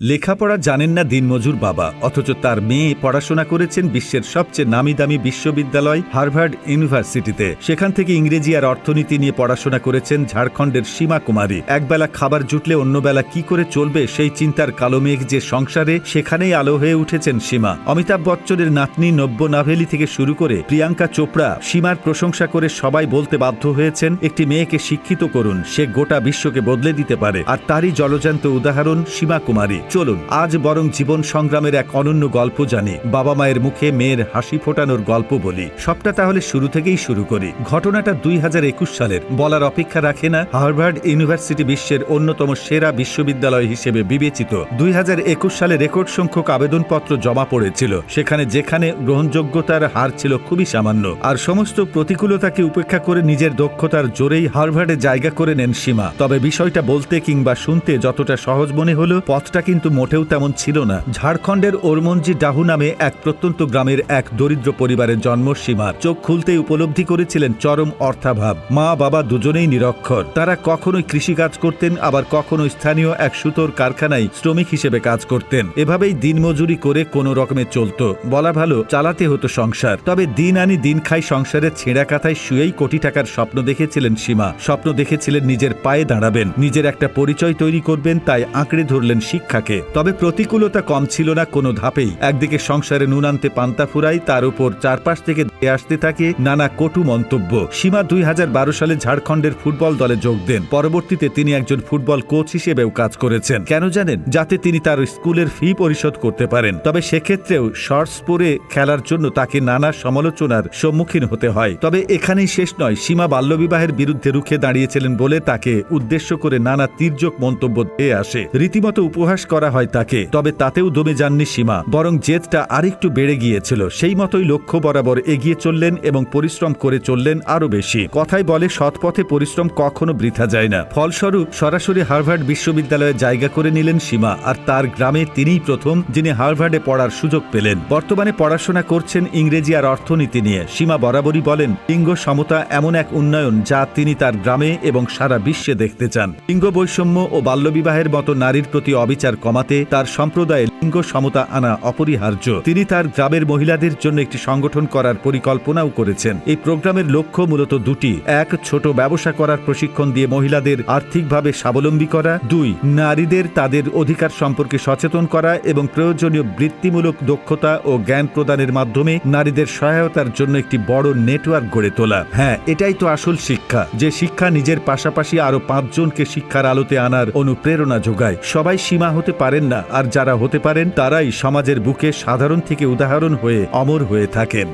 লেখাপড়া জানেন না দিনমজুর বাবা, অথচ তার মেয়ে পড়াশোনা করেছেন বিশ্বের সবচেয়ে নামি দামি বিশ্ববিদ্যালয় হার্ভার্ড ইউনিভার্সিটিতে। সেখান থেকে ইংরেজি আর অর্থনীতি নিয়ে পড়াশোনা করেছেন ঝাড়খণ্ডের সীমা কুমারী। একবেলা খাবার জুটলে অন্যবেলা কি করে চলবে সেই চিন্তার কালো মেঘ যে সংসারে, সেখানেই আলো হয়ে উঠেছেন সীমা। অমিতাভ বচ্চনের নাতনি নব্য নাভেলি থেকে শুরু করে প্রিয়াঙ্কা চোপড়া সীমার প্রশংসা করে সবাই বলতে বাধ্য হয়েছেন, একটি মেয়েকে শিক্ষিত করুন, সে গোটা বিশ্বকে বদলে দিতে পারে। আর তারই জলজান্ত উদাহরণ সীমা কুমারী। চলুন, আজ বরং জীবন সংগ্রামের এক অনন্য গল্প জানি। বাবা মায়ের মুখে মেয়ের হাসি ফোটানোর গল্প বলি। সবটা তাহলে শুরু থেকেই শুরু করি। ঘটনাটা দুই হাজার একুশ সালের। বলার অপেক্ষা রাখে না, হার্ভার্ড ইউনিভার্সিটি বিশ্বের অন্যতম সেরা বিশ্ববিদ্যালয় হিসেবে বিবেচিত। দুই হাজার একুশ সালে রেকর্ড সংখ্যক আবেদনপত্র জমা পড়েছিল। সেখানে যেখানে গ্রহণযোগ্যতার হার ছিল খুবই সামান্য। আর সমস্ত প্রতিকূলতাকে উপেক্ষা করে নিজের দক্ষতার জোরেই হার্ভার্ডে জায়গা করে নেন সীমা। তবে বিষয়টা বলতে কিংবা শুনতে যতটা সহজ মনে হলো, পথটা কিন্তু মোটেও তেমন ছিল না। ঝাড়খণ্ডের ওরমঞ্জি ডাহু নামে এক প্রত্যন্ত গ্রামের এক দরিদ্র পরিবারের জন্ম সীমার চোখ খুলতেই উপলব্ধি করেছিলেন চরম অর্থাভাব। মা বাবা দুজনেই নিরক্ষর। তারা কখনোই কৃষিকাজ করতেন, আবার কখনো স্থানীয় এক সুতোর কারখানায় শ্রমিক হিসেবে কাজ করতেন। এভাবেই দিনমজুরি করে কোনো রকমে চলত। বলা ভালো, চালাতে হতো সংসার। তবে দিন আনি দিন খাই সংসারের ছেঁড়া কাথায় শুয়েই কোটি টাকার স্বপ্ন দেখেছিলেন সীমা। স্বপ্ন দেখেছিলেন নিজের পায়ে দাঁড়াবেন। নিজের একটা পরিচয় তৈরি করবেন, তাই আঁকড়ে ধরলেন শিক্ষাকে। তবে প্রতিকূলতা কম ছিল না কোনো ধাপেই। একদিকে সংসারে নুন আনতে পান্তা ফুরাই, তার উপর চারপাশ থেকে আসতে থাকে নানা কটু মন্তব্য। সীমা দুই হাজার বারো সালে ঝাড়খণ্ডের ফুটবল দলে যোগ দেন। পরবর্তীতে তিনি একজন ফুটবল কোচ হিসেবেও কাজ করেছেন। কেন জানেন? যাতে তিনি তার স্কুলের ফি পরিশোধ করতে পারেন। তবে সেক্ষেত্রেও শর্টস পরে খেলার জন্য তাকে নানা সমালোচনার সম্মুখীন হতে হয়। তবে এখানেই শেষ নয়, সীমা বাল্যবিবাহের বিরুদ্ধে রুখে দাঁড়িয়েছিলেন বলে তাকে উদ্দেশ্য করে নানা তীর্যক মন্তব্য দিয়ে আসে। রীতিমতো উপহাস করা হয় তাকে, তবে তাতেও দমে যাননি সীমা, বরং জেদটা আরেকটু বেড়ে গিয়েছিল, সেই মতোই লক্ষ্য বরাবর এগিয়ে চললেন এবং পরিশ্রম করে চললেন আরও বেশি। কথাই বলে সৎপথে পরিশ্রম কখনো বৃথা যায় না। ফলস্বরূপ, সরাসরি হার্ভার্ড বিশ্ববিদ্যালয়ে জায়গা করে নিলেন সীমা, আর তার গ্রামে তিনিই প্রথম যিনি হার্ভার্ডে পড়ার সুযোগ পেলেন। বর্তমানে পড়াশোনা করছেন ইংরেজি আর অর্থনীতি নিয়ে। সীমা বরাবরই বলেন, লিঙ্গ সমতা এমন এক উন্নয়ন যা তিনি তার গ্রামে এবং সারা বিশ্বে দেখতে চান। লিঙ্গ বৈষম্য ও বাল্যবিবাহের মতো নারীর প্রতি অবিচার কমাতে তার সম্প্রদায়ে লিঙ্গ সমতা আনা অপরিহার্য। তিনি তার গ্রামের মহিলাদের জন্য একটি সংগঠন করার পরিকল্পনাও করেছেন। এই প্রোগ্রামের লক্ষ্য মূলত দুটি। এক, ছোট ব্যবসা করার প্রশিক্ষণ দিয়ে মহিলাদের আর্থিকভাবে স্বাবলম্বী করা। দুই, নারীদের তাদের অধিকার সম্পর্কে সচেতন করা এবং প্রয়োজনীয় বৃত্তিমূলক দক্ষতা ও জ্ঞান প্রদানের মাধ্যমে নারীদের সহায়তার জন্য একটি বড় নেটওয়ার্ক গড়ে তোলা। হ্যাঁ এটাই তো আসল শিক্ষা, যে শিক্ষা নিজের পাশাপাশি আরও পাঁচজনকে শিক্ষার আলোতে আনার অনুপ্রেরণা যোগায়। সবাই সীমা হতে পারেন না। আর যারা হতে পারেন, তারাই সমাজের বুকে সাধারণ থেকে উদাহরণ হয়ে অমর হয়ে থাকেন।